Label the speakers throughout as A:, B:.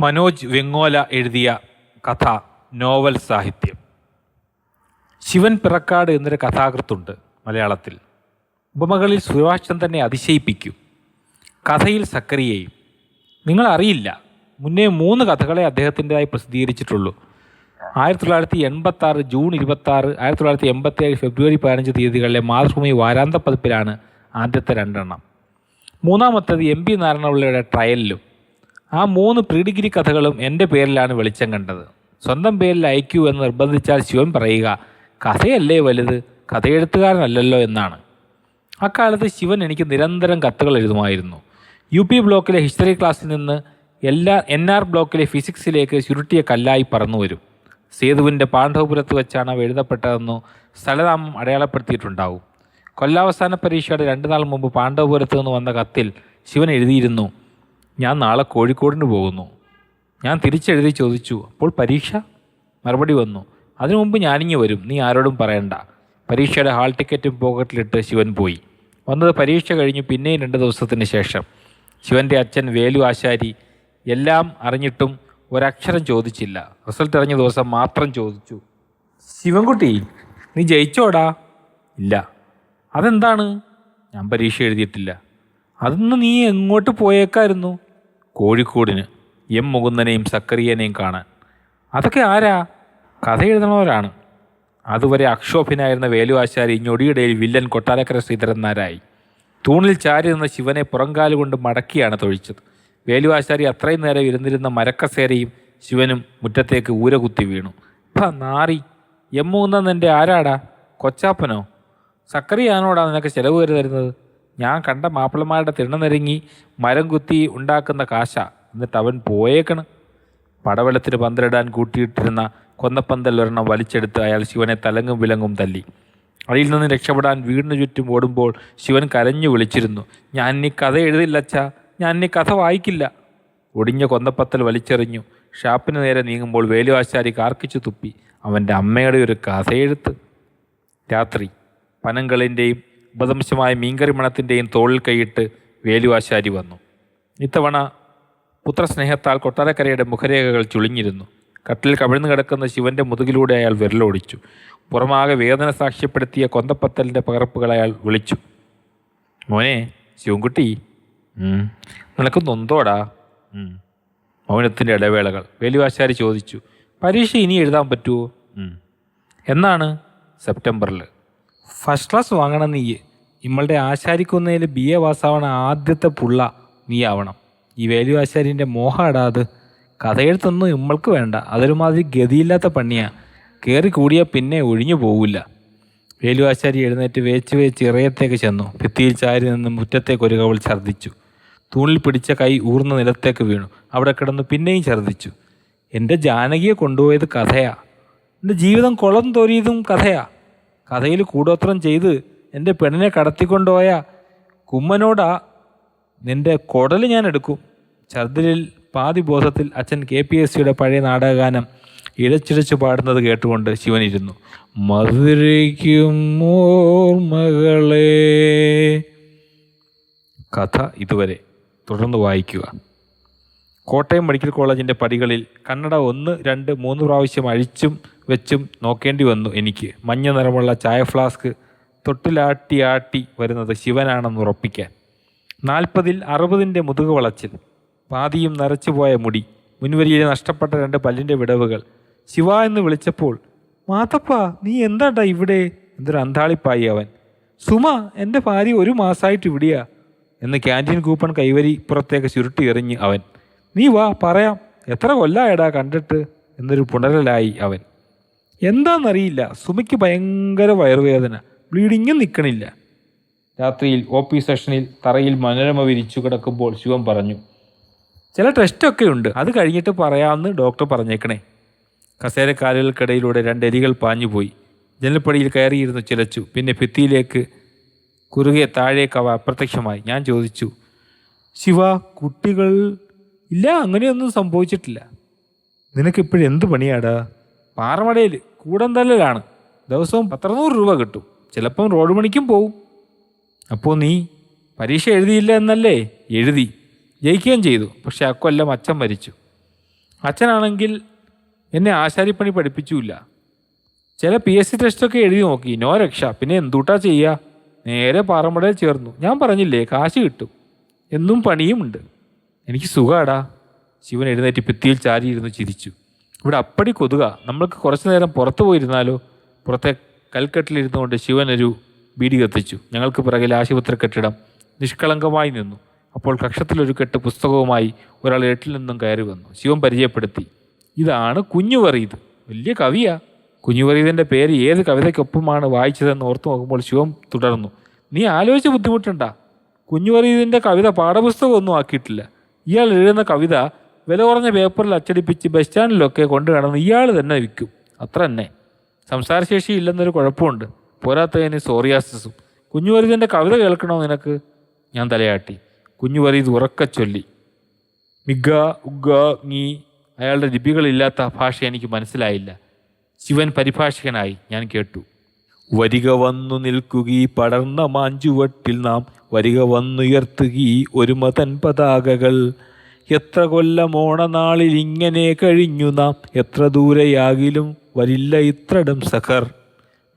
A: മനോജ് വെങ്ങോല എഴുതിയ കഥ നോവൽ സാഹിത്യം. ശിവൻ പിറക്കാട് എന്നൊരു കഥാകൃത്തുണ്ട് മലയാളത്തിൽ. ഉപമകളിൽ സുഭാഷ് ചന്ദ്രനെ അതിശയിപ്പിക്കും. കഥയിൽ സക്കറിയയും നിങ്ങൾ അറിയില്ല മുന്നേ മൂന്ന് കഥകളെ അദ്ദേഹത്തിന്റെതായി പ്രസിദ്ധീകരിച്ചിട്ടുള്ളൂ. ആയിരത്തി തൊള്ളായിരത്തി എൺപത്തി ആറ് ജൂൺ ഇരുപത്തി ആറ് ആയിരത്തി തൊള്ളായിരത്തി എൺപത്തി ഏഴ് ഫെബ്രുവരി പതിനഞ്ച് തീയതികളിലെ മാതൃഭൂമി വാരാന്ത പതിപ്പിലാണ് ആദ്യത്തെ രണ്ടെണ്ണം. മൂന്നാമത്തേത് എം പി നാരായണപിള്ളയുടെ ട്രയലിലും. ആ മൂന്ന് പ്രീ ഡിഗ്രി കഥകളും എന്റെ പേരിലാണ് വെളിച്ചം കണ്ടത്. സ്വന്തം പേരിൽ അയക്കൂ എന്ന് നിർബന്ധിച്ചാൽ ശിവൻ പറയുക കഥയല്ലേ വലുത്? കഥയെഴുത്തുകാരനല്ലല്ലോ എന്നാണ്. അക്കാലത്ത് ശിവൻ എനിക്ക് നിരന്തരം കത്തുകൾ എഴുതുമായിരുന്നു. യു പി ബ്ലോക്കിലെ ഹിസ്റ്ററി ക്ലാസ്സിൽ നിന്ന് എല്ലാ എൻ ആർ ബ്ലോക്കിലെ ഫിസിക്സിലേക്ക് ചുരുട്ടിയ കല്ലായി പറന്നു വരും. സേതുവിന്റെ പാണ്ഡവപുരത്ത് വെച്ചാണ് അവ എഴുതപ്പെട്ടതെന്നോ സ്ഥലനാമം അടയാളപ്പെടുത്തിയിട്ടുണ്ടാവും. കൊല്ലാവസാന പരീക്ഷയുടെ രണ്ടു നാൾ മുമ്പ് പാണ്ഡവപുരത്ത് നിന്ന് വന്ന കത്തിൽ ശിവൻ എഴുതിയിരുന്നു ഞാൻ നാളെ കോഴിക്കോടിന് പോകുന്നു. ഞാൻ തിരിച്ചെഴുതി ചോദിച്ചു അപ്പോൾ പരീക്ഷ? മറുപടി വന്നു അതിനു മുമ്പ് ഞാനിങ്ങ് വരും നീ ആരോടും പറയണ്ട. പരീക്ഷയുടെ ഹാൾ ടിക്കറ്റും പോക്കറ്റിലിട്ട് ശിവൻ പോയി. വന്നത് പരീക്ഷ കഴിഞ്ഞു പിന്നെയും രണ്ട് ദിവസത്തിന് ശേഷം. ശിവന്റെ അച്ഛൻ വേലു ആശാരി എല്ലാം അറിഞ്ഞിട്ടും ഒരക്ഷരം ചോദിച്ചില്ല. റിസൾട്ട് അറിഞ്ഞ ദിവസം മാത്രം ചോദിച്ചു ശിവൻകുട്ടി നീ ജയിച്ചോടാ? ഇല്ല. അതെന്താണ്? ഞാൻ പരീക്ഷ എഴുതിയിട്ടില്ല. അതൊന്ന് നീ എങ്ങോട്ട് പോയേക്കായിരുന്നു? കോഴിക്കോടിന് എം മുകുന്ദനെയും സക്കറിയനെയും കാണാൻ. അതൊക്കെ ആരാ? കഥ എഴുതണവരാണ്. അതുവരെ അക്ഷോഭനായിരുന്ന വേലുവാശാരി ഞൊടിയിടയിൽ വില്ലൻ കൊട്ടാരക്കര ശ്രീധരൻ നാരായി തൂണിൽ ചാരി നിന്ന ശിവനെ പുറങ്കാലുകൊണ്ട് മടക്കിയാണ് തൊഴിച്ചത്. വേലുവാശാരി അത്രയും നേരം ഇരുന്നിരുന്ന മരക്കസേരയും ശിവനും മുറ്റത്തേക്ക് ഊരകുത്തി വീണു. ഭ നാറി. എം മുകുന്ദൻ ആരാടാ? കൊച്ചാപ്പനോ? സക്കറിയാനോടാ നിനക്ക് ചെലവ് തരുന്നത് ഞാൻ കണ്ട മാപ്പിളമാരുടെ തിണ്ണനിരങ്ങി മരം കുത്തി ഉണ്ടാക്കുന്ന കാശ. എന്നിട്ട് അവൻ പോയേക്കണ്. പടവെള്ളത്തിന് പന്തലിടാൻ കൂട്ടിയിട്ടിരുന്ന കൊന്നപ്പന്തൽ ഒരെണ്ണം വലിച്ചെടുത്ത് അയാൾ ശിവനെ തലങ്ങും വിലങ്ങും തല്ലി. അതിൽ നിന്ന് രക്ഷപ്പെടാൻ വീടിന് ചുറ്റും ഓടുമ്പോൾ ശിവൻ കരഞ്ഞു വിളിച്ചിരുന്നു. ഞാൻ ഇനി കഥ എഴുതില്ല എഴുതില്ലച്ചാ. ഞാൻ ഇനി കഥ വായിക്കില്ല. ഒടിഞ്ഞ കൊന്നപ്പത്തൽ വലിച്ചെറിഞ്ഞു. ഷാപ്പിന് നേരെ നീങ്ങുമ്പോൾ വേലുവാശാരി കാർക്കിച്ചു തുപ്പി. അവന്റെ അമ്മയുടെ ഒരു കഥയെഴുത്ത്. രാത്രി പനങ്കളിന്റെയും ഉപദംശമായ മീൻകറി മണത്തിന്റെയും തോളിൽ കൈയിട്ട് വേലുവാശാരി വന്നു. ഇത്തവണ പുത്രസ്നേഹത്താൽ കൊട്ടാരക്കരയുടെ മുഖരേഖകൾ ചുളിഞ്ഞിരുന്നു. കട്ടിൽ കവിഴ്ന്നു കിടക്കുന്ന ശിവന്റെ മുതുകിലൂടെ അയാൾ വിരലോടിച്ചു. പുറമാകെ വേദന സാക്ഷ്യപ്പെടുത്തിയ കൊന്തപ്പത്തലിന്റെ പകർപ്പുകൾ അയാൾ വിളിച്ചു. മോനെ ശിവൻകുട്ടി "ഉം. നിനക്ക് നൊന്തോടാ മൗനത്തിന്റെ ഇടവേളകൾ. വേലുവാശാരി ചോദിച്ചു പരീക്ഷ ഇനി എഴുതാൻ പറ്റുമോ എന്നാണ്? സെപ്റ്റംബറിൽ ഫസ്റ്റ് ക്ലാസ് വാങ്ങണം നീ ഇമ്മളുടെ ആശാരിക്കുന്നതിൽ ബി എ പാസ്സാവണ ആദ്യത്തെ പുള്ള നീ ആവണം ഈ വേലു ആശാരിന്റെ മോഹാടാ അത്. കഥയെഴുത്തൊന്നും ഇമ്മൾക്ക് വേണ്ട. അതൊരുമാതിരി ഗതിയില്ലാത്ത പണിയാ കയറി കൂടിയാൽ പിന്നെ ഒഴിഞ്ഞു പോകില്ല വേലു ആശാരി എഴുന്നേറ്റ് വേച്ച് വേച്ച് ഇറയത്തേക്ക് ചെന്നു. ഭിത്തിയിൽ ചാരി നിന്ന് മുറ്റത്തേക്ക് ഒരു കവൾ ഛർദ്ദിച്ചു. തൂണിൽ പിടിച്ച കൈ ഊർന്ന നിലത്തേക്ക് വീണു. അവിടെ കിടന്ന് പിന്നെയും ഛർദ്ദിച്ചു. എന്റെ ജാനകിയെ കൊണ്ടുപോയത് കഥയാ. എന്റെ ജീവിതം കുളം തോരിയതും കഥയാ. കഥയിൽ കൂടോത്രം ചെയ്ത് എന്റെ പെണ്ണിനെ കടത്തിക്കൊണ്ടുപോയ കുമ്മനോടാ നിന്റെ കുടൽ ഞാൻ എടുക്കും. ഛർദിലിൽ പാതി ബോധത്തിൽ അച്ഛൻ കെ പി എസ് സിയുടെ പഴയ നാടകഗാനം ഇഴച്ചിഴച്ച് പാടുന്നത് കേട്ടുകൊണ്ട് ശിവനിരുന്നു. മധുരയ്ക്കും ഓർമ്മകളെ കഥ ഇതുവരെ തുടർന്ന് വായിക്കുക. കോട്ടയം മെഡിക്കൽ കോളേജിന്റെ പടികളിൽ കണ്ണട ഒന്ന് രണ്ട് മൂന്ന് പ്രാവശ്യം അഴിച്ചും വെച്ചും നോക്കേണ്ടി വന്നു എനിക്ക്. മഞ്ഞ നിറമുള്ള ചായ ഫ്ലാസ്ക് തൊട്ടിലാട്ടി ആട്ടി വരുന്നത് ശിവനാണെന്ന് ഉറപ്പിക്കാൻ. നാൽപ്പതിൽ അറുപതിന്റെ മുതുക വളച്ചിൽ പാതിയും നരച്ചുപോയ മുടി മുൻവരിയിലെ നഷ്ടപ്പെട്ട രണ്ട് പല്ലിന്റെ വിടവുകൾ. ശിവ എന്ന് വിളിച്ചപ്പോൾ മാത്തപ്പ നീ എന്താണ്ടാ ഇവിടെ? എന്തൊരു അന്താളിപ്പായി അവൻ. സുമ എന്റെ ഭാര്യ ഒരു മാസമായിട്ട് ഇവിടെയാ. എന്ന് ക്യാന്റീൻ കൂപ്പൺ കൈവരി പുറത്തേക്ക് ചുരുട്ടി എറിഞ്ഞ് അവൻ. നീ വാ പറയാം. എത്ര കൊല്ലായടാ കണ്ടിട്ട്? എന്നൊരു പുണരലായി അവൻ. എന്താണെന്നറിയില്ല സുമയ്ക്ക് ഭയങ്കര വയറുവേദന. ബ്ലീഡിങ്ങും നിൽക്കണില്ല രാത്രിയിൽ ഒ പി സെഷനിൽ തറയിൽ മനോരമ വിരിച്ചു കിടക്കുമ്പോൾ ശിവൻ പറഞ്ഞു ചില ടെസ്റ്റൊക്കെ ഉണ്ട് അത് കഴിഞ്ഞിട്ട് പറയാമെന്ന് ഡോക്ടർ പറഞ്ഞേക്കണേ. കസേരക്കാലുകൾക്കിടയിലൂടെ രണ്ട് എലികൾ പാഞ്ഞുപോയി. ജനൽപ്പടിയിൽ കയറിയിരുന്നു ചിലച്ചു. പിന്നെ ഭിത്തിയിലേക്ക് കുറുകെ താഴേക്ക് അവ അപ്രത്യക്ഷമായി. ഞാൻ ചോദിച്ചു ശിവ കുട്ടികൾ ഇല്ല അങ്ങനെയൊന്നും സംഭവിച്ചിട്ടില്ല. നിനക്കിപ്പോഴും എന്ത് പണിയാടാ? പാറമടയിൽ കൂടന്തല്ലാണ് ദിവസവും പത്തറുന്നൂറ് രൂപ കിട്ടും. ചിലപ്പം റോഡ് പണിക്കും പോവും. അപ്പോൾ നീ പരീക്ഷ എഴുതിയില്ല എന്നല്ലേ? എഴുതി. ജയിക്കുകയും ചെയ്തു. പക്ഷെ അക്കൊല്ലം അച്ഛൻ മരിച്ചു. അച്ഛനാണെങ്കിൽ എന്നെ ആശാരിപ്പണി പഠിപ്പിച്ചില്ല. ചില പി എസ് സി ടെസ്റ്റൊക്കെ എഴുതി നോക്കി. നോ രക്ഷ. പിന്നെ എന്തുട്ടാ ചെയ്യുക നേരെ പാറമടയിൽ ചേർന്നു. ഞാൻ പറഞ്ഞില്ലേ കാശ് കിട്ടും. എന്നും പണിയുമുണ്ട്. എനിക്ക് സുഖാടാ. ശിവൻ എഴുന്നേറ്റ് ഭിത്തിയിൽ ചാരിയിരുന്നു ചിരിച്ചു. ഇവിടെ അപ്പടി കൊതുക. നമ്മൾക്ക് കുറച്ചു നേരം പുറത്തു പോയിരുന്നാലോ? പുറത്തെ കൽക്കെട്ടിലിരുന്നു കൊണ്ട് ശിവൻ ഒരു ബീഡി കത്തിച്ചു. ഞങ്ങൾക്ക് പിറകിൽ ആശുപത്രി കെട്ടിടം നിഷ്കളങ്കമായി നിന്നു. അപ്പോൾ കക്ഷത്തിലൊരു കെട്ട് പുസ്തകവുമായി ഒരാൾ എട്ടിൽ നിന്നും കയറി വന്നു. ശിവൻ പരിചയപ്പെടുത്തി. ഇതാണ് കുഞ്ഞു വലിയ കവിയാ. കുഞ്ഞു പേര് ഏത് കവിതയ്ക്കൊപ്പമാണ് വായിച്ചതെന്ന് ഓർത്തു നോക്കുമ്പോൾ ശിവം തുടർന്നു. നീ ആലോചിച്ച് ബുദ്ധിമുട്ടുണ്ടാ. കുഞ്ഞു കവിത പാഠപുസ്തകമൊന്നും ആക്കിയിട്ടില്ല. ഇയാൾ എഴുതുന്ന കവിത വില കുറഞ്ഞ പേപ്പറിൽ അച്ചടിപ്പിച്ച് ബസ് സ്റ്റാൻഡിലൊക്കെ കൊണ്ടു കിടന്ന് ഇയാൾ തന്നെ വിൽക്കും. അത്ര തന്നെ. സംസാരശേഷി ഇല്ലെന്നൊരു കുഴപ്പമുണ്ട്. പോരാത്തതിന് സോറിയാസിസും കുഞ്ഞുവരീതിന്റെ കവിത കേൾക്കണോ നിനക്ക്? ഞാൻ തലയാട്ടി. കുഞ്ഞുവരീത് ഉറക്ക ചൊല്ലി. മിഗ ഉഗ നീ അയാളുടെ ലിപികളില്ലാത്ത ഭാഷ എനിക്ക് മനസ്സിലായില്ല. ശിവൻ പരിഭാഷകനായി ഞാൻ കേട്ടു. വരിക വന്നു നിൽക്കുകീ പടർന്ന മാഞ്ചുവട്ടിൽ നാം വരിക വന്നുയർത്തുകീ ഒരു മതൻ പതാകകൾ. എത്ര കൊല്ലം ഓണനാളിൽ ഇങ്ങനെ കഴിഞ്ഞു നാം? എത്ര ദൂരെയാകിലും വരില്ല ഇത്രടം സഖർ.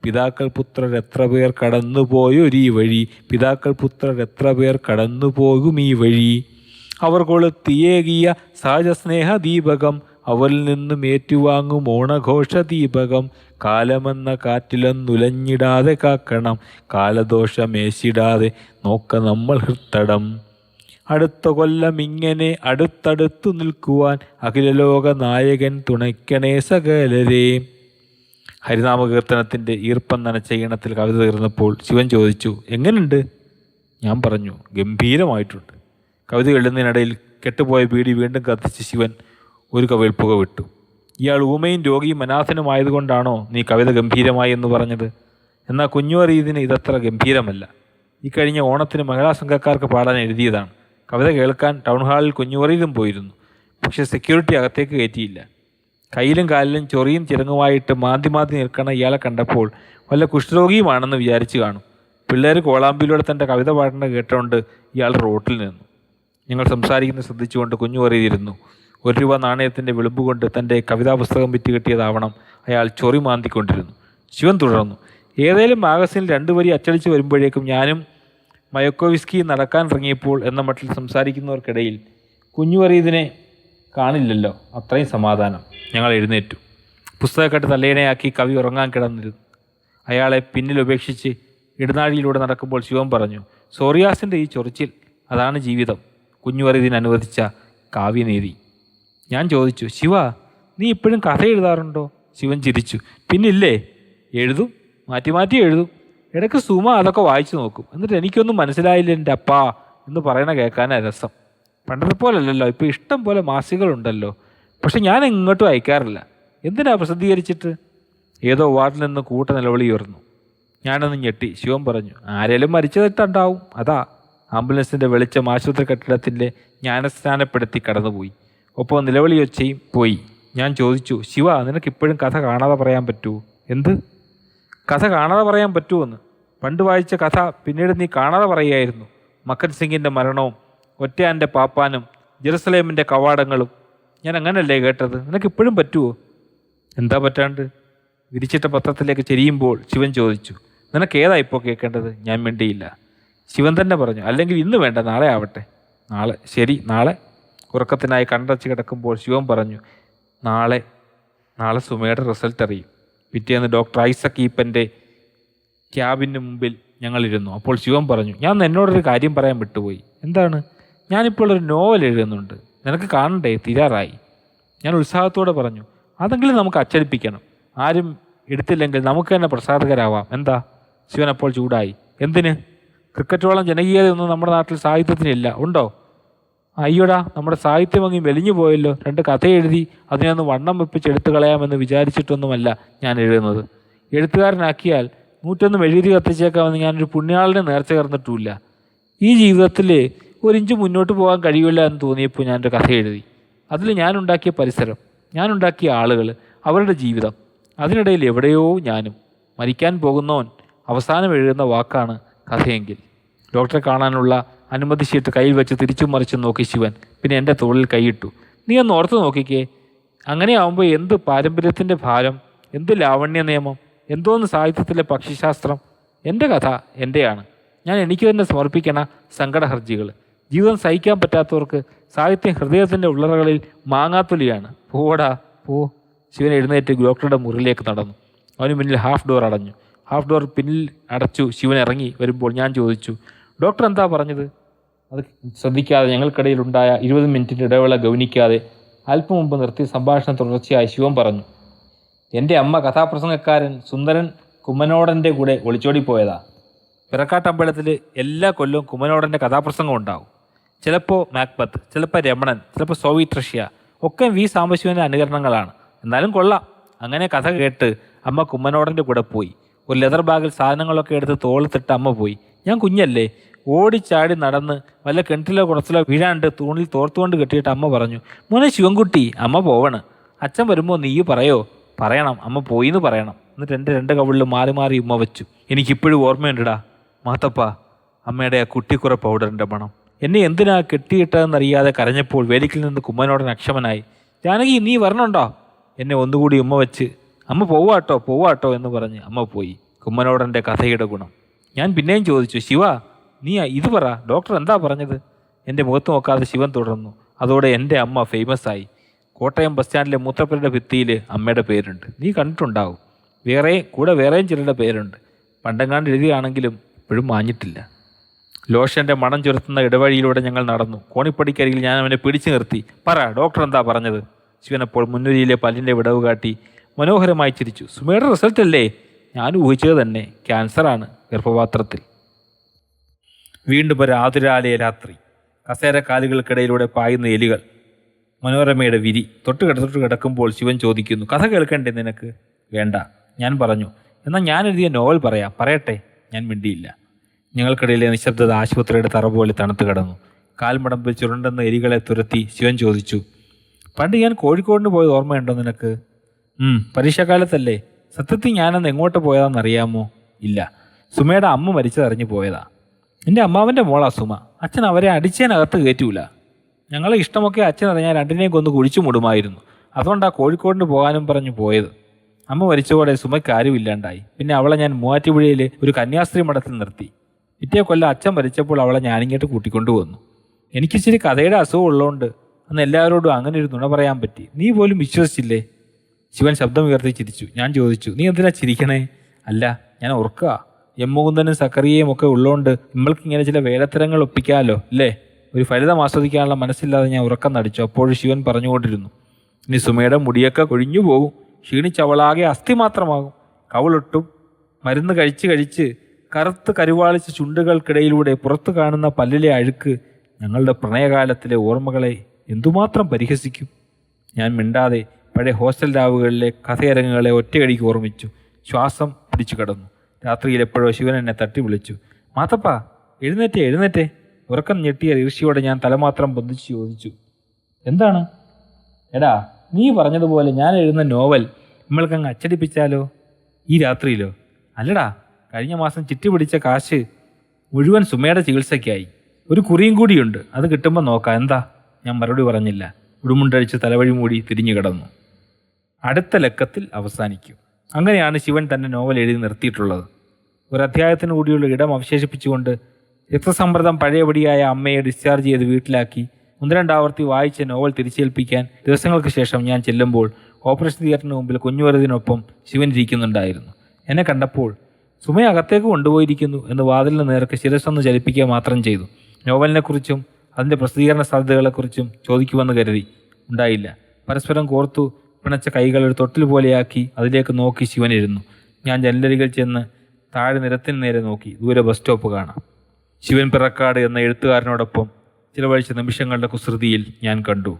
A: പിതാക്കൾ പുത്രർ എത്ര പേർ കടന്നുപോയൊരീ വഴി? പിതാക്കൾ പുത്രർ എത്ര പേർ കടന്നുപോകും ഈ വഴി? അവർ കൊളുത്തിയേകിയ സഹജസ്നേഹ ദീപകം അവരിൽ നിന്നും ഏറ്റുവാങ്ങും ഓണഘോഷ ദീപകം കാലമെന്ന കാറ്റിലൊന്നുലഞ്ഞിടാതെ കാക്കണം. കാലദോഷമേശിടാതെ നോക്ക നമ്മൾ ഹൃത്തടം. അടുത്ത കൊല്ലം ഇങ്ങനെ അടുത്തടുത്തു നിൽക്കുവാൻ അഖിലലോക നായകൻ തുണയ്ക്കണേ സകലരേ. ഹരിനാമകീർത്തനത്തിന്റെ ഈർപ്പം നനച്ച ഈണത്തിൽ കവിത തീർന്നപ്പോൾ ശിവൻ ചോദിച്ചു എങ്ങനെയുണ്ട് ഞാൻ പറഞ്ഞു ഗംഭീരമായിട്ടുണ്ട്. കവിത എഴുതുന്നതിനിടയിൽ കെട്ടുപോയ ബീഡി വീണ്ടും കത്തിച്ച് ശിവൻ ഒരു കവിൾപ്പുക വിട്ടു. ഇയാൾ ഊമയും രോഗിയും അനാഥനുമായതുകൊണ്ടാണോ നീ കവിത ഗംഭീരമായി എന്ന് പറഞ്ഞത്? എന്നാൽ കുഞ്ഞുവറിയതിന് ഇതത്ര ഗംഭീരമല്ല. ഈ കഴിഞ്ഞ ഓണത്തിന് മഹിളാ സംഘക്കാർക്ക് പാടാൻ എഴുതിയതാണ്. കവിത കേൾക്കാൻ ടൗൺ ഹാളിൽ കുഞ്ഞുവറീതും പോയിരുന്നു. പക്ഷേ സെക്യൂരിറ്റി അകത്തേക്ക് കയറ്റിയില്ല. കയ്യിലും കാലിലും ചൊറിയും ചിരങ്ങുമായിട്ട് മാന്തി മാന്തി നിൽക്കണ ഇയാളെ കണ്ടപ്പോൾ വല്ല കുഷ്ഠരോഗിയുമാണെന്ന് വിചാരിച്ചു കാണും. പിള്ളേർ കോളാമ്പിലൂടെ തന്റെ കവിത പാടേണ്ട കേട്ടുകൊണ്ട് ഇയാൾ റോട്ടിൽ നിന്നു. ഞങ്ങൾ സംസാരിക്കുന്നത് ശ്രദ്ധിച്ചുകൊണ്ട് കുഞ്ഞു പറയിയിരുന്നു ഒരു രൂപ നാണയത്തിന്റെ വിളിമ്പ് കൊണ്ട് തന്റെ കവിതാ പുസ്തകം വിറ്റ് കിട്ടിയതാവണം അയാൾ ചൊറി മാന്തിക്കൊണ്ടിരുന്നു. ശിവൻ തുടർന്നു ഏതേലും മാഗസിനിൽ രണ്ടു വരി അച്ചടിച്ച് വരുമ്പോഴേക്കും ഞാനും മയക്കോവിസ്കി നടക്കാൻ ഇറങ്ങിയപ്പോൾ എന്ന മട്ടിൽ സംസാരിക്കുന്നവർക്കിടയിൽ കുഞ്ഞുവറീതിനെ കാണില്ലല്ലോ അത്രയും സമാധാനം. ഞങ്ങൾ എഴുന്നേറ്റു. പുസ്തകക്കെട്ട് തലയിണയാക്കി കവി ഉറങ്ങാൻ കിടന്നിരുന്നു. അയാളെ പിന്നിൽ ഉപേക്ഷിച്ച് ഇടനാഴിയിലൂടെ നടക്കുമ്പോൾ ശിവൻ പറഞ്ഞു സോറിയാസിന്റെ ഈ ചൊറിച്ചിൽ അതാണ് ജീവിതം. കുഞ്ഞുവറീതിന് അനുവദിച്ച കാവ്യനീതി. ഞാൻ ചോദിച്ചു ശിവ നീ ഇപ്പോഴും കഥ എഴുതാറുണ്ടോ? ശിവൻ ചിരിച്ചു. പിന്നില്ലേ? എഴുതും മാറ്റി മാറ്റി എഴുതും. ഇടയ്ക്ക് സുമ അതൊക്കെ വായിച്ചു നോക്കും. എന്നിട്ട് എനിക്കൊന്നും മനസ്സിലായില്ല എന്റെ അപ്പാ എന്ന് പറയണ കേൾക്കാനാ രസം. പണ്ടത്തെ പോലല്ലല്ലോ ഇപ്പോൾ ഇഷ്ടം പോലെ മാസികകളുണ്ടല്ലോ. പക്ഷെ ഞാൻ എങ്ങോട്ടും അയക്കാറില്ല. എന്തിനാ പ്രസിദ്ധീകരിച്ചിട്ട്? ഏതോ വാർഡിൽ നിന്ന് കൂട്ട നിലവിളി ഉയർന്നു. ഞാനൊന്ന് ഞെട്ടി. ശിവൻ പറഞ്ഞു ആരേലും മരിച്ചതിട്ടുണ്ടാവും. അതാ ആംബുലൻസിന്റെ വെളിച്ചം ആശുപത്രി കെട്ടിടത്തിന്റെ ജ്ഞാനസ്നാനപ്പെടുത്തി കടന്നുപോയി. ഒപ്പം നിലവിളി പോയി. ഞാൻ ചോദിച്ചു ശിവ നിനക്ക് ഇപ്പോഴും കഥ കാണാതെ പറയാൻ പറ്റൂ? എന്ത്? കഥ കാണാതെ പറയാൻ പറ്റുമെന്ന് പണ്ട് വായിച്ച കഥ പിന്നീട് നീ കാണാതെ പറയുകയായിരുന്നു. മക്കൻ സിംഗിന്റെ മരണവും ഒറ്റയാന്റെ പാപ്പാനും ജെറുസലേമിന്റെ കവാടങ്ങളും. ഞാൻ അങ്ങനല്ലേ കേട്ടത്? നിനക്ക് ഇപ്പോഴും പറ്റുമോ എന്താ പറ്റാണ്ട്? വിരിച്ചിട്ട പത്രത്തിലേക്ക് ചെരിയുമ്പോൾ ശിവൻ ചോദിച്ചു നിനക്ക് ഏതാ ഇപ്പോൾ കേൾക്കേണ്ടത് ഞാൻ മിണ്ടിയില്ല. ശിവൻ തന്നെ പറഞ്ഞു അല്ലെങ്കിൽ ഇന്ന് വേണ്ട നാളെ ആവട്ടെ. നാളെ? ശരി നാളെ? ഉറക്കത്തിനായി കണ്ടച്ച് കിടക്കുമ്പോൾ ശിവൻ പറഞ്ഞു നാളെ നാളെ സുമയുടെ റിസൾട്ട് അറിയും. പിറ്റേന്ന് ഡോക്ടർ ഐസക് ഈപ്പന്റെ ക്യാബിന് മുമ്പിൽ ഞങ്ങളിരുന്നു അപ്പോൾ ശിവൻ പറഞ്ഞു ഞാൻ എന്നോടൊരു കാര്യം പറയാൻ വിട്ടുപോയി. എന്താണ്? ഞാനിപ്പോൾ ഒരു നോവൽ എഴുതുന്നുണ്ട്. നിനക്ക് കാണണ്ടേ? തിരാറായി. ഞാൻ ഉത്സാഹത്തോടെ പറഞ്ഞു അതെങ്കിലും നമുക്ക് അച്ചടിപ്പിക്കണം. ആരും എടുത്തില്ലെങ്കിൽ നമുക്ക് തന്നെ പ്രസാദകരാവാം. എന്താ? ശിവൻ അപ്പോൾ ചൂടായി എന്തിന്? ക്രിക്കറ്റോളം ജനകീയതയൊന്നും നമ്മുടെ നാട്ടിൽ സാഹിത്യത്തിനില്ല. ഉണ്ടോ? അയ്യോടാ നമ്മുടെ സാഹിത്യം അങ്ങ് വെലിഞ്ഞു പോയല്ലോ. രണ്ട് കഥ എഴുതി അതിനൊന്ന് വണ്ണം വെപ്പിച്ച് എടുത്തു കളയാമെന്ന് വിചാരിച്ചിട്ടൊന്നുമല്ല ഞാൻ എഴുതുന്നത്. എഴുത്തുകാരനാക്കിയാൽ നൂറ്റൊന്ന് എഴുതി കത്തിച്ചേക്കാമെന്ന് ഞാനൊരു പുണ്യാളിനെ നേർച്ച കയർന്നിട്ടുമില്ല ഈ ജീവിതത്തിൽ ഒരു ഇഞ്ച് മുന്നോട്ട് പോകാൻ കഴിയില്ല എന്ന് തോന്നിയപ്പോൾ ഒരു കഥ എഴുതി. അതിൽ ഞാനുണ്ടാക്കിയ പരിസരം ഞാനുണ്ടാക്കിയ ആളുകൾ അവരുടെ ജീവിതം അതിനിടയിൽ എവിടെയോ ഞാനും മരിക്കാൻ പോകുന്നവൻ അവസാനം എഴുതുന്ന വാക്കാണ് കഥയെങ്കിൽ. ഡോക്ടറെ കാണാനുള്ള അനുമതി ഷീട്ട് കയ്യിൽ വെച്ച് തിരിച്ചു മറിച്ച് നോക്കി ശിവൻ. പിന്നെ എന്റെ തോളിൽ കൈയിട്ടു. നീ ഒന്ന് ഓർത്ത് നോക്കിക്കേ. അങ്ങനെയാവുമ്പോൾ എന്ത് പാരമ്പര്യത്തിന്റെ ഭാരം? എന്ത് ലാവണ്യ നിയമം? എന്തോന്ന് സാഹിത്യത്തിലെ പക്ഷിശാസ്ത്രം? എന്റെ കഥ എന്റെയാണ്. ഞാൻ എനിക്ക് തന്നെ സമർപ്പിക്കണ സങ്കടഹർജികൾ. ജീവിതം സഹിക്കാൻ പറ്റാത്തവർക്ക് സാഹിത്യം ഹൃദയത്തിന്റെ ഉള്ളറകളിൽ മാങ്ങാത്തൊലിയാണ്. പോടാ പോ. ശിവൻ എഴുന്നേറ്റ് ഡോക്ടറുടെ മുറിയിലേക്ക് നടന്നു. അവന് മുന്നിൽ ഹാഫ് ഡോർ അടഞ്ഞു. ഹാഫ് ഡോർ പിന്നിൽ അടച്ചു ശിവൻ ഇറങ്ങി വരുമ്പോൾ ഞാൻ ചോദിച്ചു ഡോക്ടർ എന്താ പറഞ്ഞത്? അത് ശ്രദ്ധിക്കാതെ ഞങ്ങൾക്കിടയിലുണ്ടായ ഇരുപത് മിനിറ്റിന്റെ ഇടവേള ഗൗനിക്കാതെ അല്പം മുമ്പ് നിർത്തി സംഭാഷണം തുടർച്ചയായി ശിവൻ പറഞ്ഞു എന്റെ അമ്മ കഥാപ്രസംഗക്കാരൻ സുന്ദരൻ കുമ്മനോടന്റെ കൂടെ ഒളിച്ചോടി പോയതാ പിറക്കാട്ടമ്പലത്തിൽ എല്ലാ കൊല്ലവും കുമ്മനോടന്റെ കഥാപ്രസംഗം ഉണ്ടാവും. ചിലപ്പോൾ മാക്ബത്ത് ചിലപ്പോൾ രമണൻ ചിലപ്പോൾ സോവിയറ്റ് റഷ്യ ഒക്കെ വി സാംബശിവന്റെ അനുകരണങ്ങളാണ്. എന്നാലും കൊള്ളാം. അങ്ങനെ കഥ കേട്ട് അമ്മ കുമ്മനോടന്റെ കൂടെ പോയി. ഒരു ലെതർ ബാഗിൽ സാധനങ്ങളൊക്കെ എടുത്ത് തോളത്തിട്ട് അമ്മ പോയി. ഞാൻ കുഞ്ഞല്ലേ ഓടിച്ചാടി നടന്ന് വല്ല കിണറ്റിലോ കുറച്ചിലോ വീഴാണ്ട് തൂണിൽ തോർത്തുകൊണ്ട് കെട്ടിയിട്ട് അമ്മ പറഞ്ഞു മോനെ ശിവൻകുട്ടി അമ്മ പോവണ്. അച്ഛൻ വരുമ്പോൾ നീ പറയോ? പറയണം അമ്മ പോയിന്ന് പറയണം. എന്നിട്ട് എന്റെ രണ്ട് കവിളിൽ മാറി മാറി ഉമ്മ വെച്ചു എനിക്കിപ്പോഴും ഓർമ്മയുണ്ടടാ മാത്തപ്പ അമ്മയുടെ ആ കുട്ടിക്കുറ പൗഡറിന്റെ മണം. എന്നെ എന്തിനാ കെട്ടിയിട്ടതെന്നറിയാതെ കരഞ്ഞപ്പോൾ വേലിക്കിൽ നിന്ന് കുമ്മനോടൻ അക്ഷമനായി ജാനകി നീ വരണുണ്ടോ? എന്നെ ഒന്നുകൂടി ഉമ്മ വെച്ച് അമ്മ പോവാട്ടോ പോവാട്ടോ എന്ന് പറഞ്ഞ് അമ്മ പോയി കുമ്മനോടന്റെ കഥയുടെ ഗുണം. ഞാൻ പിന്നെയും ചോദിച്ചു ശിവ നീ ഇത് പറ. ഡോക്ടർ എന്താ പറഞ്ഞത്? എന്റെ മുഖത്ത് നോക്കാതെ ശിവൻ തുടർന്നു. അതോടെ എന്റെ അമ്മ ഫേമസ് ആയി. കോട്ടയം ബസ് സ്റ്റാൻഡിലെ മൂത്രപ്പരുടെ ഭിത്തിയിൽ അമ്മയുടെ പേരുണ്ട്. നീ കണ്ടിട്ടുണ്ടാവും. വേറെ കൂടെ വേറെയും ചിലരുടെ പേരുണ്ട്. പണ്ടെങ്ങാണ്ട് എഴുതിയാണെങ്കിലും ഇപ്പോഴും മാഞ്ഞിട്ടില്ല. ലോഷന്റെ മണം ചുരത്തുന്ന ഇടവഴിയിലൂടെ ഞങ്ങൾ നടന്നു. കോണിപ്പടിക്കരികിൽ ഞാൻ അവനെ പിടിച്ചു നിർത്തി. പറ ഡോക്ടർ എന്താ പറഞ്ഞത്? ശിവനപ്പോൾ മുന്നൂരിയിലെ പല്ലിന്റെ വിടവ് കാട്ടി മനോഹരമായി ചിരിച്ചു. സുമയുടെ റിസൾട്ട് അല്ലേ? ഞാൻ ഊഹിച്ചത് തന്നെ. ക്യാൻസറാണ് ഗർഭപാത്രത്തിൽ. വീണ്ടും ഒരു ആതുരാലയ രാത്രി. കസേര കാലുകൾക്കിടയിലൂടെ പായുന്ന എലികൾ. മനോരമയുടെ വിരി. തൊട്ട് കിട തൊട്ട് കിടക്കുമ്പോൾ ശിവൻ ചോദിക്കുന്നു കഥ കേൾക്കണ്ടേ നിനക്ക്? വേണ്ട. ഞാൻ പറഞ്ഞു. എന്നാൽ ഞാൻ എഴുതിയ നോവൽ പറയാം. പറയട്ടെ. ഞാൻ മിണ്ടിയില്ല. ഞങ്ങൾക്കിടയിലെ നിശബ്ദത ആശുപത്രിയുടെ തറ പോലെ തണുത്ത് കിടന്നു. കാൽമടമ്പിൽ ചുരുണ്ടെന്ന എലികളെ തുരത്തി ശിവൻ ചോദിച്ചു. പണ്ട് ഞാൻ കോഴിക്കോടിന് പോയത് ഓർമ്മയുണ്ടോ നിനക്ക്? പരീക്ഷാകാലത്തല്ലേ. സത്യത്തിൽ ഞാനന്ന് എങ്ങോട്ട് പോയതാണെന്നറിയാമോ? ഇല്ല. സുമയുടെ അമ്മ മരിച്ചതറിഞ്ഞു പോയതാ. എന്റെ അമ്മാവന്റെ മോളാ സുമ. അച്ഛൻ അവരെ അടിച്ചതിനകത്ത് കയറ്റൂല. ഞങ്ങളെ ഇഷ്ടമൊക്കെ അച്ഛൻ അറിഞ്ഞാൽ രണ്ടിനെയും കൊന്ന് കുഴിച്ചു മുടുമായിരുന്നു. അതുകൊണ്ടാ കോഴിക്കോടിന് പോകാനും പറഞ്ഞു പോയത്. അമ്മ മരിച്ചതോടെ സുമയ്ക്ക് ആരുമില്ലാണ്ടായി പിന്നെ അവളെ ഞാൻ മൂവാറ്റുപുഴയിൽ ഒരു കന്യാസ്ത്രീ മഠത്തിൽ നിർത്തി. പിറ്റേ കൊല്ലം അച്ഛൻ മരിച്ചപ്പോൾ അവളെ ഞാനിങ്ങോട്ട് കൂട്ടിക്കൊണ്ടു വന്നു. എനിക്കിച്ചിരി കഥയുടെ അസുഖം ഉള്ളതുകൊണ്ട് അന്ന് എല്ലാവരോടും അങ്ങനെ ഒരു നുണ പറയാൻ പറ്റി. നീ പോലും വിശ്വസിച്ചില്ലേ? ശിവൻ ശബ്ദം ഉയർത്തി ചിരിച്ചു. ഞാൻ ചോദിച്ചു നീ എന്തിനാ ചിരിക്കണേ? അല്ല ഞാൻ ഓർക്കുക എമ്മുകുന്ദനും സക്കറിയയും ഒക്കെ ഉള്ളതുകൊണ്ട് നമ്മൾക്ക് ഇങ്ങനെ ചില വേലത്തരങ്ങൾ ഒപ്പിക്കാമല്ലോ അല്ലേ? ഒരു ഫലിതം ആസ്വദിക്കാനുള്ള മനസ്സില്ലാതെ ഞാൻ ഉറക്കം നടിച്ചു. അപ്പോൾ ശിവൻ പറഞ്ഞുകൊണ്ടിരുന്നു ഇനി സുമയുടെ മുടിയൊക്കെ കൊഴിഞ്ഞു പോകും. ക്ഷീണിച്ചവളാകെ അസ്ഥി മാത്രമാകും. കവളൊട്ടും. മരുന്ന് കഴിച്ച് കഴിച്ച് കറുത്ത് കരുവാളിച്ച ചുണ്ടുകൾക്കിടയിലൂടെ പുറത്തു കാണുന്ന പല്ലിലെ അഴുക്ക് ഞങ്ങളുടെ പ്രണയകാലത്തിലെ ഓർമ്മകളെ എന്തുമാത്രം പരിഹസിക്കും? ഞാൻ മിണ്ടാതെ പഴയ ഹോസ്റ്റൽ രാവുകളിലെ കഥയരങ്ങുകളെ ഒറ്റയടിക്ക് ഓർമ്മിച്ചു. ശ്വാസം പിടിച്ചു കിടന്നു. രാത്രിയിൽ എപ്പോഴോ ശിവൻ എന്നെ തട്ടി വിളിച്ചു. മാത്തപ്പ എഴുന്നേറ്റേ എഴുന്നേറ്റേ. ഉറക്കം ഞെട്ടിയ ഈർഷ്യയോടെ ഞാൻ തലമാത്രം പൊന്തിച്ച് ചോദിച്ചു. എന്താണ്? എടാ നീ പറഞ്ഞതുപോലെ ഞാൻ എഴുതുന്ന നോവൽ. നമ്മൾക്കങ്ങ് അച്ചടിപ്പിച്ചാലോ? ഈ രാത്രിയിലോ? അല്ലടാ കഴിഞ്ഞ മാസം ചിറ്റി പിടിച്ച കാശ് മുഴുവൻ സുമയുടെ ചികിത്സയ്ക്കായി. ഒരു കുറിയും കൂടിയുണ്ട്. അത് കിട്ടുമ്പോൾ നോക്കാം. എന്താ? ഞാൻ മറുപടി പറഞ്ഞില്ല. ഉടുമുണ്ടഴിച്ച് തലവഴി മൂടി തിരിഞ്ഞു കിടന്നു അടുത്ത ലക്കത്തിൽ അവസാനിക്കും. അങ്ങനെയാണ് ശിവൻ തന്റെ നോവൽ എഴുതി നിർത്തിയിട്ടുള്ളത്. ഒരു അധ്യായത്തിന് കൂടിയുള്ള ഇടം അവശേഷിപ്പിച്ചുകൊണ്ട് രക്തസമ്മർദ്ദം പഴയപടിയായ അമ്മയെ ഡിസ്ചാർജ് ചെയ്ത് വീട്ടിലാക്കി ഒന്ന് രണ്ടാവർത്തി വായിച്ച നോവൽ തിരിച്ചേൽപ്പിക്കാൻ ദിവസങ്ങൾക്ക് ശേഷം ഞാൻ ചെല്ലുമ്പോൾ ഓപ്പറേഷൻ തിയേറ്ററിന് മുമ്പിൽ കുഞ്ഞുവരതിനൊപ്പം ശിവൻ ഇരിക്കുന്നുണ്ടായിരുന്നു. എന്നെ കണ്ടപ്പോൾ സുമയ അകത്തേക്ക് കൊണ്ടുപോയിരിക്കുന്നു എന്ന് വാതിലിന് നേർക്ക് ശിരസ്സൊന്ന് ചലിപ്പിക്കുക മാത്രം ചെയ്തു. നോവലിനെക്കുറിച്ചും അതിന്റെ പ്രസിദ്ധീകരണ സാധ്യതകളെക്കുറിച്ചും ചോദിക്കുമെന്ന് കരുതി. ഉണ്ടായില്ല. പരസ്പരം കോർത്തു പിണച്ച കൈകൾ ഒരു തൊട്ടിൽ പോലെയാക്കി അതിലേക്ക് നോക്കി ശിവനിരുന്നു ഞാൻ ജനലരികൾ ചെന്ന് താഴെ നിരത്തിന് നേരെ നോക്കി. ദൂരെ ബസ് സ്റ്റോപ്പ് കാണാം. ശിവൻ പിറക്കാട് എന്ന എഴുത്തുകാരനോടൊപ്പം ചിലവഴിച്ച നിമിഷങ്ങളുടെ കുസൃതിയിൽ ഞാൻ കണ്ടു.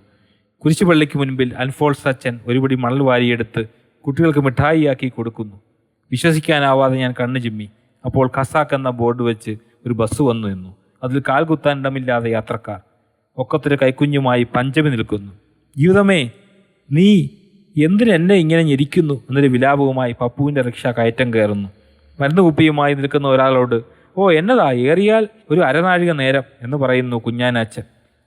A: കുരിശുപള്ളിക്ക് മുൻപിൽ അൽഫോൾസ് അച്ഛൻ ഒരുപടി മണൽ വാരിയെടുത്ത് കുട്ടികൾക്ക് മിഠായിയാക്കി കൊടുക്കുന്നു. വിശ്വസിക്കാനാവാതെ ഞാൻ കണ്ണു ചിമ്മി. അപ്പോൾ ഖസാക്ക് എന്ന ബോർഡ് വെച്ച് ഒരു ബസ് വന്നു നിന്നു. അതിൽ കാൽ കുത്താൻ യാത്രക്കാർ. ഒക്കത്തൊരു കൈക്കുഞ്ഞുമായി പഞ്ചമി നിൽക്കുന്നു. ജീവിതമേ നീ എന്തിനെന്നെ ഇങ്ങനെ ഞെരിക്കുന്നു? എന്നൊരു വിലാപവുമായി പപ്പുവിന്റെ റിക്ഷ കയറ്റം കയറുന്നു. മരുന്ന് കുപ്പിയുമായി നിൽക്കുന്ന ഒരാളോട് ഓ എന്നതാ? ഏറിയാൽ ഒരു അരനാഴിക നേരം എന്ന് പറയുന്നു കുഞ്ഞാനാച്ചൻ.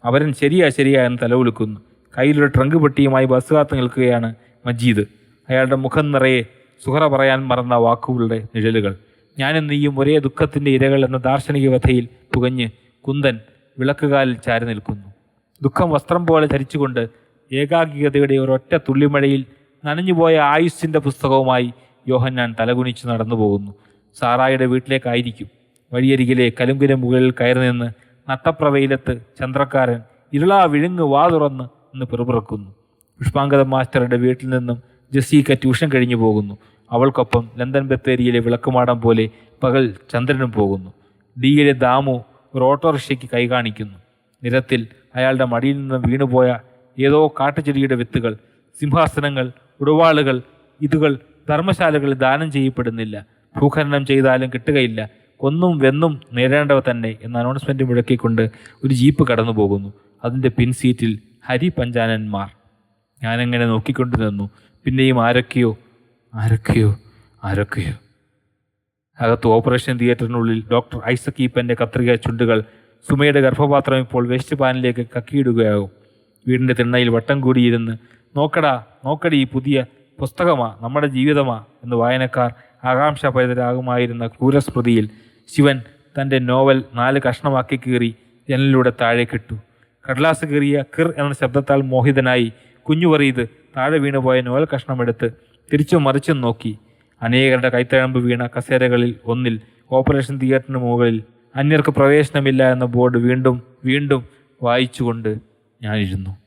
A: അവരൻ ശരിയാ ശരിയാ എന്ന് തലവുലുക്കുന്നു കയ്യിലൊരു ട്രങ്ക് പെട്ടിയുമായി ബസ് കാത്ത് നിൽക്കുകയാണ് മജീദ്. അയാളുടെ മുഖം നിറയെ സുഹറ പറയാൻ മറന്ന വാക്കുകളുടെ നിഴലുകൾ. ഞാനും നീയും ഒരേ ദുഃഖത്തിന്റെ ഇരകൾ എന്ന ദാർശനിക കഥയിൽ പുകഞ്ഞ് കുന്തൻ വിളക്കുകാലിൽ ചാരി നിൽക്കുന്നു. ദുഃഖം വസ്ത്രം പോലെ ധരിച്ചുകൊണ്ട് ഏകാഗ്രികതയുടെ ഒരൊറ്റ തുള്ളിമഴയിൽ നനഞ്ഞുപോയ ആയുസ്സിന്റെ പുസ്തകവുമായി യോഹന്നാൻ തലകുനിച്ച് നടന്നു പോകുന്നു. സാറായുടെ വീട്ടിലേക്കായിരിക്കും. വഴിയരികിലെ കലുങ്കിന് മുകളിൽ കയറി നിന്ന് നട്ടപ്രവയിലത്ത് ചന്ദ്രക്കാരൻ ഇരുളാ വിഴുങ്ങ് വാ തുറന്ന് എന്ന് പിറുപിറക്കുന്നു. പുഷ്പാങ്കത മാസ്റ്ററുടെ വീട്ടിൽ നിന്നും ജസീക്ക ട്യൂഷൻ കഴിഞ്ഞു പോകുന്നു. അവൾക്കൊപ്പം ലണ്ടൻ ബത്തേരിയിലെ വിളക്കുമാടം പോലെ പകൽ ചന്ദ്രനും പോകുന്നു. ഡിയിലെ ദാമു ഒരു ഓട്ടോറിക്ഷയ്ക്ക് കൈ കാണിക്കുന്നു. നിരത്തിൽ അയാളുടെ മടിയിൽ നിന്നും വീണുപോയ ഏതോ കാട്ടുചെടിയുടെ വിത്തുകൾ സിംഹാസനങ്ങൾ ഉടവാളുകൾ ഇതുകൾ ധർമ്മശാലകളിൽ ദാനം ചെയ്യപ്പെടുന്നില്ല. ഭൂഖനനം ചെയ്താലും കിട്ടുകയില്ല. കൊന്നും വെന്നും നേരേണ്ടവ തന്നെ എന്ന അനൗൺസ്മെന്റ് മുഴക്കിക്കൊണ്ട് ഒരു ജീപ്പ് കടന്നു പോകുന്നു അതിന്റെ പിൻസീറ്റിൽ ഹരി പഞ്ചാനന്മാർ ഞാനങ്ങനെ നോക്കിക്കൊണ്ടു നിന്നു. പിന്നെയും ആരൊക്കെയോ ആരൊക്കെയോ ആരൊക്കെയോ. അകത്ത് ഓപ്പറേഷൻ തിയേറ്ററിനുള്ളിൽ ഡോക്ടർ ഐസക് ഈപ്പന്റെ കത്രിക ചുണ്ടുകൾ. സുമയുടെ ഗർഭപാത്രം ഇപ്പോൾ വേസ്റ്റ് പാനിലേക്ക് കക്കിയിടുകയാകും. വീടിന്റെ തിണ്ണയിൽ വട്ടം കൂടിയിരുന്ന് നോക്കടാ നോക്കടി ഈ പുതിയ പുസ്തകമാ നമ്മുടെ ജീവിതമാ എന്ന് വായനക്കാർ ആകാംക്ഷാഭരിതരാകുമായിരുന്ന ക്രൂരസ്മൃതിയിൽ ശിവൻ തന്റെ നോവൽ നാല് കഷ്ണമാക്കി കീറി ജനലിലൂടെ താഴെ താഴേക്കിട്ടു. കടലാസ് കീറിയ കിർ എന്ന ശബ്ദത്താൽ മോഹിതനായി കുഞ്ഞുപറീത് താഴെ വീണുപോയ നോവൽ കഷ്ണമെടുത്ത് തിരിച്ചും മറിച്ചും നോക്കി. അനേകരുടെ കൈത്തഴമ്പ് വീണ കസേരകളിൽ ഒന്നിൽ ഓപ്പറേഷൻ തിയേറ്ററിന് മുകളിൽ അന്യർക്ക് പ്രവേശനമില്ല എന്ന ബോർഡ് വീണ്ടും വീണ്ടും വായിച്ചുകൊണ്ട് ഞാനിരുന്നു.